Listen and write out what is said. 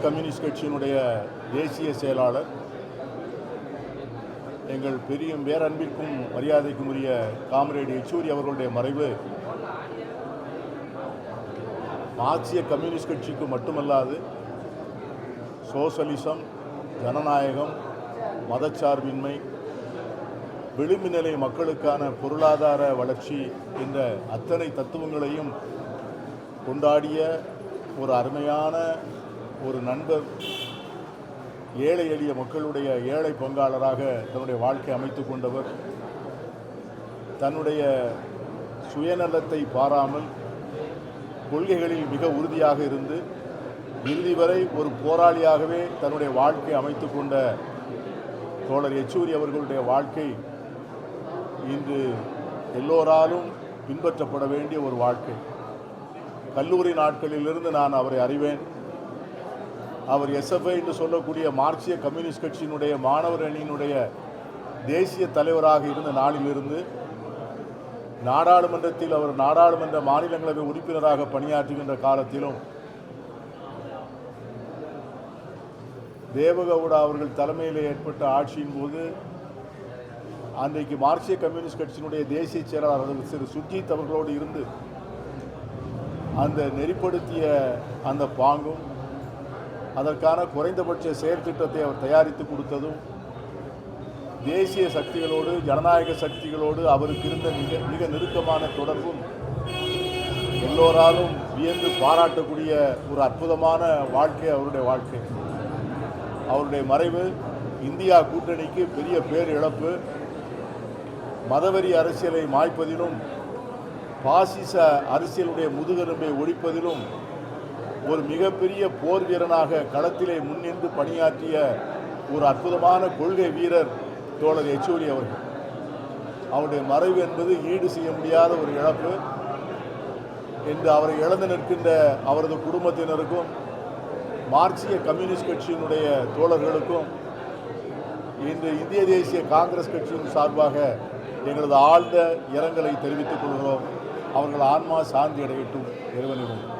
Communist கட்சியினுடைய தேசிய செயலாளர் எங்கள் பெரிய பேரன்பிற்கும் மரியாதைக்கும் உரிய காமரேடு யெச்சூரி அவர்களுடைய மறைவு மார்க்சிய கம்யூனிஸ்ட் கட்சிக்கு மட்டுமல்லாது சோசலிசம் ஜனநாயகம் மதச்சார்பின்மை விளிம்பு நிலை மக்களுக்கான பொருளாதார வளர்ச்சி என்ற அத்தனை தத்துவங்களையும் கொண்டாடிய ஒரு அருமையான ஒரு நண்பர் ஏழை எளிய மக்களுடைய ஏழை பங்காளராக தன்னுடைய வாழ்க்கை அமைத்து கொண்டவர் தன்னுடைய சுயநலத்தை பாராமல் கொள்கைகளில் மிக உறுதியாக இருந்து இறுதி வரை ஒரு போராளியாகவே தன்னுடைய வாழ்க்கை அமைத்து கொண்ட தோழர் யெச்சூரி அவர்களுடைய வாழ்க்கை இன்று எல்லோராலும் பின்பற்றப்பட வேண்டிய ஒரு வாழ்க்கை. கல்லூரி நாட்களிலிருந்து நான் அவரை அறிவேன். அவர் எஸ்எஃப்ஐ என்று சொல்லக்கூடிய மார்க்சிய கம்யூனிஸ்ட் கட்சியினுடைய மாணவர் அணியினுடைய தேசிய தலைவராக இருந்த நாளிலிருந்து நாடாளுமன்றத்தில் அவர் நாடாளுமன்ற மாநிலங்களவை உறுப்பினராக பணியாற்றுகின்ற காலத்திலும் தேவகவுடா அவர்கள் தலைமையில் ஏற்பட்ட ஆட்சியின் போது அன்றைக்கு மார்க்சிய கம்யூனிஸ்ட் கட்சியினுடைய தேசிய செயலாளர் திரு சுர்ஜித் அவர்களோடு இருந்து அந்த நெறிப்படுத்திய அந்த பாங்கும் அதற்கான குறைந்தபட்ச செயற்திட்டத்தை அவர் தயாரித்து கொடுத்ததும் தேசிய சக்திகளோடு ஜனநாயக சக்திகளோடு அவருக்கு இருந்த மிக மிக நெருக்கமான தொடர்பும் எல்லோராலும் வியந்து பாராட்டக்கூடிய ஒரு அற்புதமான வாழ்க்கை அவருடைய வாழ்க்கை. அவருடைய மறைவு இந்தியா கூட்டணிக்கு பெரிய பேர் இழப்பு மதவெறி அரசியலை மாய்ப்பதிலும் பாசிச அரசியலுடைய முதுகெலும்பை ஒழிப்பதிலும் ஒரு மிகப்பெரிய போர் வீரனாக களத்திலே முன்னின்று பணியாற்றிய ஒரு அற்புதமான கொள்கை வீரர் தோழர் யெச்சூரி அவர்கள். அவருடைய மறைவு என்பது ஈடு செய்ய முடியாத ஒரு இழப்பு. என்று அவரை இழந்து நிற்கின்ற அவரது குடும்பத்தினருக்கும் மார்க்சிய கம்யூனிஸ்ட் கட்சியினுடைய தோழர்களுக்கும் இன்று இந்திய தேசிய காங்கிரஸ் கட்சியின் சார்பாக எங்களது ஆழ்ந்த இரங்கலை தெரிவித்துக் கொள்கிறோம். அவர்கள் ஆன்மா சாந்தி அடையட்டும். இறைவனிடம்